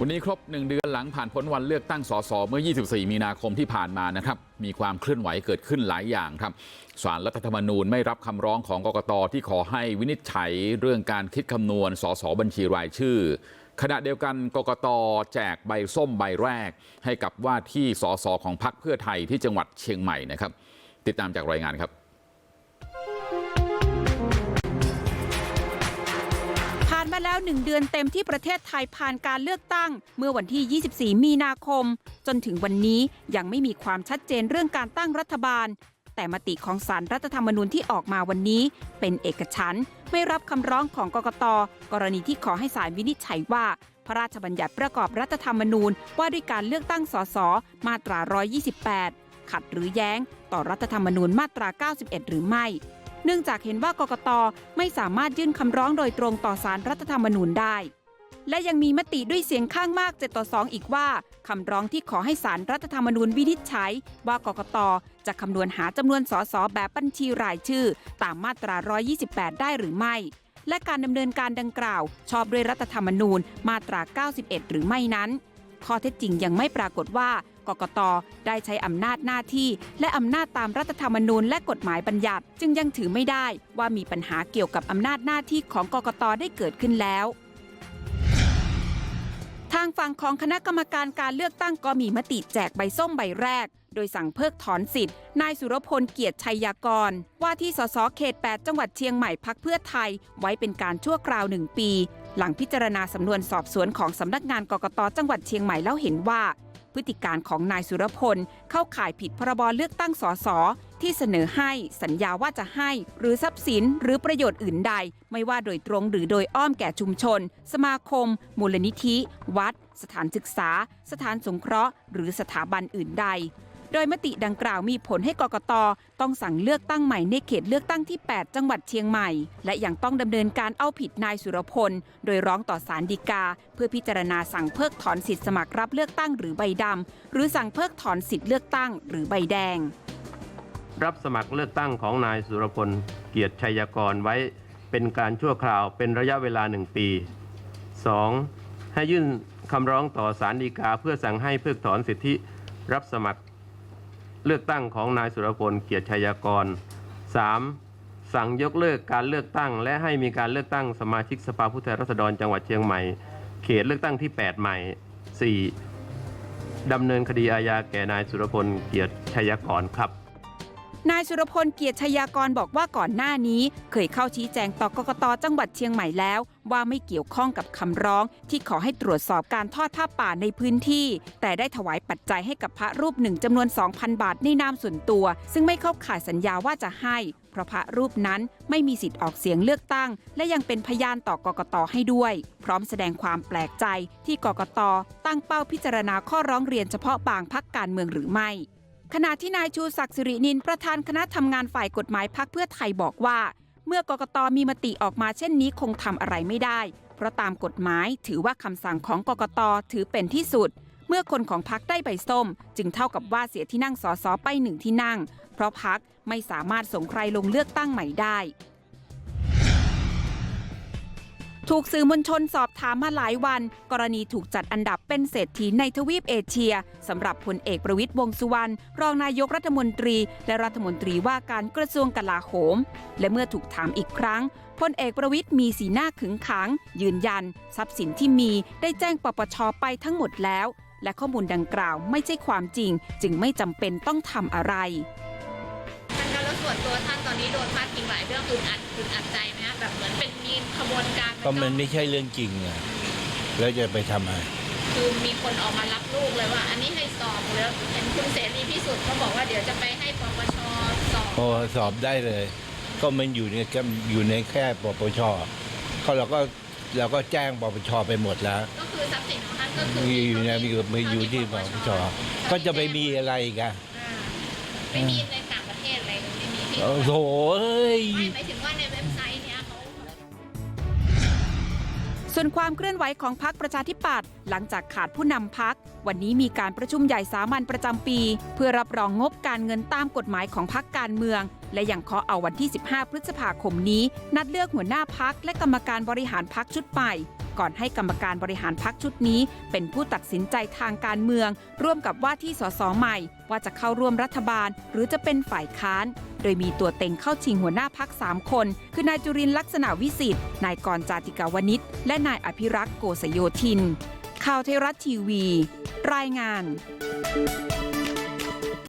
วันนี้ครบหนึ่งเดือนหลังผ่านพ้นวันเลือกตั้งสสเมื่อ 24 มีนาคมที่ผ่านมานะครับ มีความเคลื่อนไหวเกิดขึ้นหลายอย่างครับสารรัฐธรรมนูญไม่รับคำร้องของกกตที่ขอให้วินิจฉัยเรื่องการคิดคำนวณสสบัญชีรายชื่อ ขณะเดียวกันกกตแจกใบส้มใบแรก ให้กับว่าที่สสของพรรคเพื่อไทยที่จังหวัดเชียงใหม่นะครับ ติดตามจากรายงานครับ แล้วหนึ่งเดือนเต็มที่ประเทศไทยผ่านการเลือกตั้ง เมื่อวันที่ 24 มีนาคม จนถึงวันนี้ยังไม่มีความชัดเจนเรื่องการตั้งรัฐบาล แต่มติของสารรัฐธรรมนูญที่ออกมาวันนี้ เป็นเอกฉันท์ไม่รับคำร้องของกกต กรณีที่ขอให้สารวินิจฉัยว่าพระราชบัญญัติประกอบรัฐธรรมนูญว่าด้วยการเลือกตั้งสสมาตรา 128 ขัดหรือแย้ง ต่อรัฐธรรมนูญมาตรา 91 หรือไม่ เนื่องจากเห็นว่ากกตไม่สามารถยื่นคำร้องโดยตรงต่อสารรัฐธรรมนูญได้ และยังมีมติด้วยเสียงข้างมาก7ต่อ2อีกว่าคำร้องที่ขอให้สารรัฐธรรมนูญวินิจฉัย ว่ากกตจะคำนวณหาจำนวนสสแบบบัญชีรายชื่อ ตามมาตรา 128 ได้หรือไม่ และการดำเนินการดังกล่าว ชอบด้วยรัฐธรรมนูญมาตรา 91 หรือไม่นั้นข้อเท็จจริงยังไม่ปรากฏว่า กกตได้ใช้อำนาจหน้าที่ และอำนาจตามรัฐธรรมนูญและกฎหมายบัญญัติ จึงยังถือไม่ได้ว่ามีปัญหาเกี่ยวกับอำนาจหน้าที่ของกกตได้เกิดขึ้นแล้วทางฝั่งของคณะกรรมการการเลือกตั้งก็มีมติแจกใบส้มใบแรก โดยสั่งเพิกถอนสิทธิ์ นายสุรพลเกียรติชัยยากร ว่าที่สสเขต 8 จังหวัดเชียงใหม่พักเพื่อไทย ไว้เป็นการชั่วคราวหนึ่งปี หลังพิจารณาสำนวนสอบสวนของสำนักงานกกตจังหวัดเชียงใหม่แล้วเห็นว่า พฤติการของนายสุรพลเข้าข่ายผิดพรบเลือกตั้งสสที่เสนอให้สัญญาว่าจะให้ หรือทรัพย์สินหรือประโยชน์อื่นใด ไม่ว่าโดยตรงหรือโดยอ้อมแก่ชุมชน สมาคม มูลนิธิ วัด สถานศึกษา สถานสงเคราะห์ หรือสถาบันอื่นใด โดยมติดังกล่าวมีผลให้กกตต้องสั่งเลือกตั้งใหม่ในเขตเลือกตั้งที่ 8 จังหวัดเชียงใหม่ และยังต้องดำเนินการเอาผิดนายสุรพล โดยร้องต่อศาลฎีกา เพื่อพิจารณาสั่งเพิกถอนสิทธิสมัครรับเลือกตั้งหรือใบดำหรือสั่งเพิกถอนสิทธิเลือกตั้งหรือใบแดง รับสมัครเลือกตั้งของนายสุรพลเกียรติชัยกรไว้เป็นการชั่วคราวเป็นระยะเวลาหนึ่งปี 2. ให้ยื่นคำร้องต่อศาลฎีกาเพื่อสั่งให้เพิกถอนสิทธิรับสมัคร เลือกตั้งของนายสุรพลเกียรติชัยกร 3. สั่งยกเลิกการเลือกตั้ง และให้มีการเลือกตั้งสมาชิกสภาผู้แทนราษฎรจังหวัดเชียงใหม่ เขตเลือกตั้งที่ 8 ใหม่ 4. ดำเนินคดีอาญาแก่นายสุรพลเกียรติชัยกรครับ นายสุรพลเกียรติชยากรบอกว่าก่อนหน้านี้เคยเข้าชี้แจงต่อกกตจังหวัดเชียงใหม่แล้ว ว่าไม่เกี่ยวข้องกับคำร้อง ที่ขอให้ตรวจสอบการทอดผ้าป่าในพื้นที่ แต่ได้ถวายปัจจัยให้กับพระรูปหนึ่งจำนวน 2,000 บาทในนามส่วนตัว ซึ่งไม่เข้าข่ายสัญญาว่าจะให้ เพราะพระรูปนั้นไม่มีสิทธิ์ออกเสียงเลือกตั้ง และยังเป็นพยานต่อกกตให้ด้วย พร้อมแสดงความแปลกใจที่กกตตั้งเป้าพิจารณาข้อร้องเรียนเฉพาะบางพักการเมืองหรือไม่ ขณะที่นายชูศักดิ์สิรินินประธานคณะทำงานฝ่ายกฎหมายพักเพื่อไทยบอกว่า เมื่อกกตมีมติออกมาเช่นนี้คงทำอะไรไม่ได้ เพราะตามกฎหมายถือว่าคำสั่งของกกตถือเป็นที่สุด เมื่อคนของพักได้ใบส้ม จึงเท่ากับว่าเสียที่นั่งสสไปหนึ่งที่นั่ง เพราะพักไม่สามารถส่งใครลงเลือกตั้งใหม่ได้ ถูกสื่อมวลชนสอบถามมาหลายวัน กรณีถูกจัดอันดับเป็นเศรษฐีในทวีปเอเชียสำหรับพลเอกประวิตยวงสุวรรณรองนายกรัฐมนตรี และรัฐมนตรีว่าการกระทรวงกลาโหม และเมื่อถูกถามอีกครั้งพลเอกประวิตยมีสีหน้าขึงขัง ยืนยัน ทรัพย์สินที่มีได้แจ้งปปชไปทั้งหมดแล้ว และข้อมูลดังกล่าวไม่ใช่ความจริง จึงไม่จำเป็นต้องทำอะไร อนนี้โดนพาดพิงหลายเรื่องอึดอัดอึดอัดใจไหมคะแบบเหมือนเป็นมีขบวนการก็มันไม่ใช่เรื่องจริงอะแล้วจะไปทำอะไรคือมีคนออกมารับลูกเลยว่า อันนี้ให้สอบแล้วเห็นคุณเสรีพิสุทธิ์เขาบอกว่าเดี๋ยวจะไปให้ปปชสอบพอสอบได้เลย ก็มันอยู่ในแค่อยู่ในแค่ปปชก็เราก็เราก็แจ้งปปชไปหมดแล้ว ก็คือทรัพย์สินของท่านก็คือมีอยู่ในมีอยู่มีอยู่ที่ปปชก็จะไปมีอะไรอีกันอ่าไม่มีใน โอ้โหเอ้ยไม่หมายถึงว่าในเว็บไซต์เนี้ยเขา ส่วนความเคลื่อนไหวของพักประชาธิปัตย์หลังจากขาดผู้นำพัก วันนี้มีการประชุมใหญ่สามัญประจำปี เพื่อรับรองงบการเงินตามกฎหมายของพักการเมือง และยังเคาะเอาวันที่ 15 พฤษภาคมนี้ นัดเลือกหัวหน้าพักและกรรมการบริหารพักชุดใหม่ ก่อนให้กรรมการบริหารพักชุดนี้ เป็นผู้ตัดสินใจทางการเมือง ร่วมกับว่าที่สสใหม่ ว่าจะเข้าร่วมรัฐบาล หรือจะเป็นฝ่ายค้าน โดยมีตัวเต็งเข้าชิงหัวหน้าพักสามคน คือนายจุรินทร์ลักษณะวิสิทธิ์นายกรจาติกาวนิชและนายอภิรักษ์โกษโยธินข่าวเทรัฐทีวี รายงาน